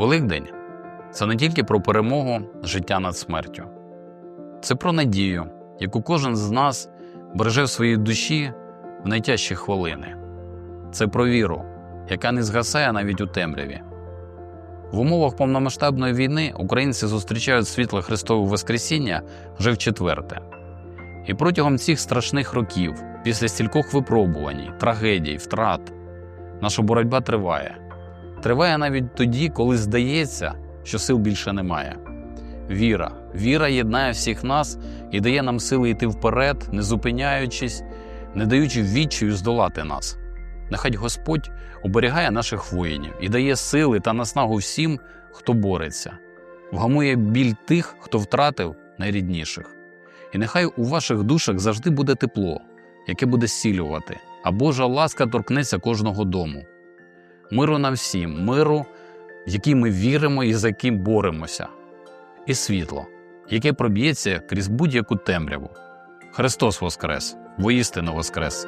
Великдень це не тільки про перемогу життя над смертю, це про надію, яку кожен з нас береже в своїй душі в найтяжчі хвилини. Це про віру, яка не згасає навіть у темряві. В умовах повномасштабної війни українці зустрічають світле Христове Воскресіння вже в четверте. І протягом цих страшних років, після стількох випробувань, трагедій, втрат, наша боротьба триває. Триває навіть тоді, коли здається, що сил більше немає. Віра, віра єднає всіх нас і дає нам сили йти вперед, не зупиняючись, не даючи відчаю здолати нас. Нехай Господь оберігає наших воїнів і дає сили та наснагу всім, хто бореться, вгамує біль тих, хто втратив найрідніших. І нехай у ваших душах завжди буде тепло, яке буде зцілювати, а Божа ласка торкнеться кожного дому. Миру нам всім, миру, в який ми віримо і за яким боремося, і світло, яке проб'ється крізь будь-яку темряву. Христос Воскрес, воістину Воскрес!